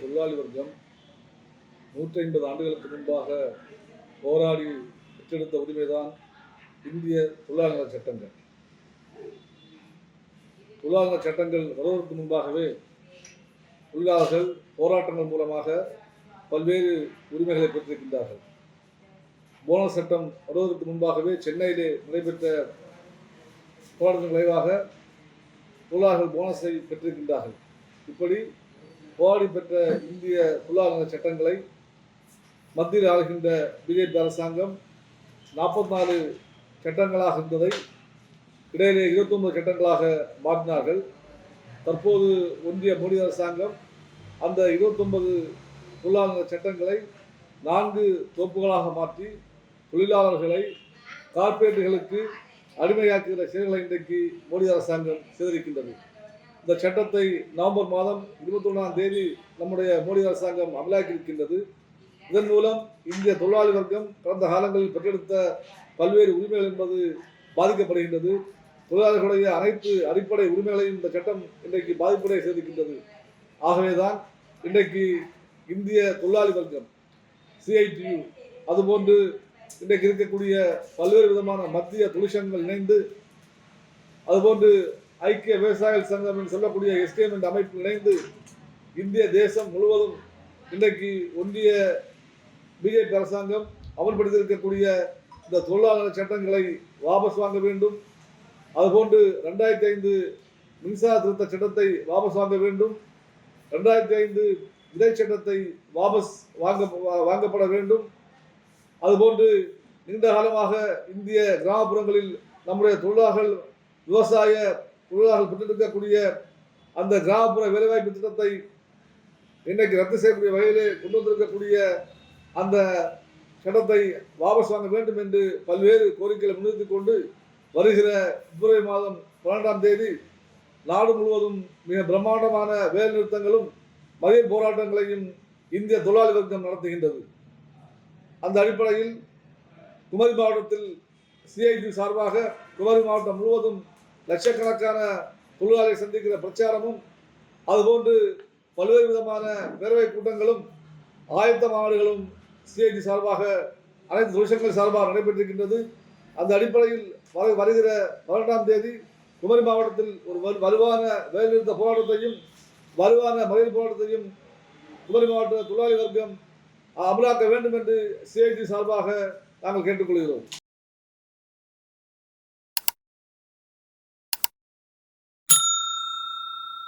தொழிலாளி வர்க்கம் நூற்றி ஐம்பது ஆண்டுகளுக்கு முன்பாக போராடி பெற்றெடுத்த உரிமைதான் இந்திய தொழிலாளர் நல சட்டங்கள். தொழிலாளர் நல சட்டங்கள் வருவதற்கு முன்பாகவே தொழிலாளர்கள் போராட்டங்கள் மூலமாக பல்வேறு உரிமைகளை பெற்றிருக்கின்றார்கள். போனஸ் சட்டம் வருவதற்கு முன்பாகவே சென்னையிலே நடைபெற்ற போராட்டத்தின் விளைவாக தொழிலாளர்கள் போனஸை பெற்றிருக்கின்றார்கள். இப்படி போராடி பெற்ற இந்திய தொழிலாளர் சட்டங்களை மத்தியில் ஆளுகின்ற பிஜேபி அரசாங்கம் நாற்பத்தி நாலு சட்டங்களாக இருந்ததை இடையிலே இருபத்தொன்பது சட்டங்களாக மாற்றினார்கள். தற்போது ஒன்றிய மோடி அரசாங்கம் அந்த இருபத்தொன்பது தொழிலாளர் சட்டங்களை நான்கு தொகுப்புகளாக மாற்றி தொழிலாளர்களை கார்ப்பரேட்டுகளுக்கு அடிமையாக்குகிற செயல்களை இன்றைக்கு மோடி அரசாங்கம் செய்திருக்கின்றது இந்த சட்டத்தை நவம்பர் மாதம் இருபத்தொன்னாம் தேதி நம்முடைய மோடி அரசாங்கம் அமலாக்கியிருக்கின்றது. இதன் மூலம் இந்திய தொழிலாளி வர்க்கம் கடந்த காலங்களில் பெற்றெடுத்த பல்வேறு உரிமைகள் என்பது பாதிக்கப்படுகின்றது. தொழிலாளர்களுடைய அனைத்து அடிப்படை உரிமைகளையும் இந்த சட்டம் இன்றைக்கு பாதிப்படைய செய்திருக்கின்றது. ஆகவேதான் இன்றைக்கு இந்திய தொழிலாளி வர்க்கம் சிஐடியு அதுபோன்று இன்றைக்கு இருக்கக்கூடிய பல்வேறு விதமான மத்திய தொழிற்சங்கங்கள் இணைந்து அதுபோன்று ஐக்கிய விவசாயிகள் சங்கம் என்று சொல்லக்கூடிய எஸ்டிஎம் என்ற அமைப்பு இணைந்து இந்திய தேசம் முழுவதும் இன்றைக்கு ஒன்றிய பிஜேபி அரசாங்கம் அமல்படுத்தியிருக்கக்கூடிய இந்த தொழிலாளர் சட்டங்களை வாபஸ் வாங்க வேண்டும். அதுபோன்று ரெண்டாயிரத்தி ஐந்து மின்சார திருத்த சட்டத்தை வாபஸ் வாங்க வேண்டும். ரெண்டாயிரத்தி ஐந்து விதை சட்டத்தை வாபஸ் வாங்க வாங்கப்பட வேண்டும். அதுபோன்று நீண்ட காலமாக இந்திய கிராமப்புறங்களில் நம்முடைய தொழிலாளர்கள் விவசாய தொழிலாளர்கள் பெற்றிருக்கக்கூடிய அந்த கிராமப்புற வேலைவாய்ப்பு திட்டத்தை இன்றைக்கு ரத்து செய்யக்கூடிய வகையிலே கொண்டு வந்திருக்கக்கூடிய அந்த சட்டத்தை வாபஸ் வாங்க வேண்டும் என்று பல்வேறு கோரிக்கைகளை முன்னிறுத்திக் கொண்டு வருகிற பிப்ரவரி மாதம் பன்னெண்டாம் தேதி நாடு முழுவதும் மிக பிரம்மாண்டமான வேலைநிறுத்தங்களும் மதிய போராட்டங்களையும் இந்திய தொழிலாளி வர்க்கம் நடத்துகின்றது. அந்த அடிப்படையில் குமரி மாவட்டத்தில் சிஐடி சார்பாக குமரி மாவட்டம் முழுவதும் லட்சக்கணக்கான தொழிலாளர்களை சந்திக்கிற பிரச்சாரமும் அதுபோன்று பல்வேறு விதமான பேரவை கூட்டங்களும் ஆயத்த மாநாடுகளும் சிஐடி சார்பாக அனைத்து தொழிற்சங்கள் சார்பாக நடைபெற்றிருக்கின்றது. அந்த அடிப்படையில் வர வருகிற பதினெட்டாம் தேதி குமரி மாவட்டத்தில் ஒரு வலுவான வேலைநிறுத்த போராட்டத்தையும் வலுவான மகளிர் போராட்டத்தையும் குமரி மாவட்ட தொழிலாளி வர்க்கம் அமலாக்க வேண்டும் என்று சிஐடி சார்பாக நாங்கள் கேட்டுக்கொள்கிறோம்.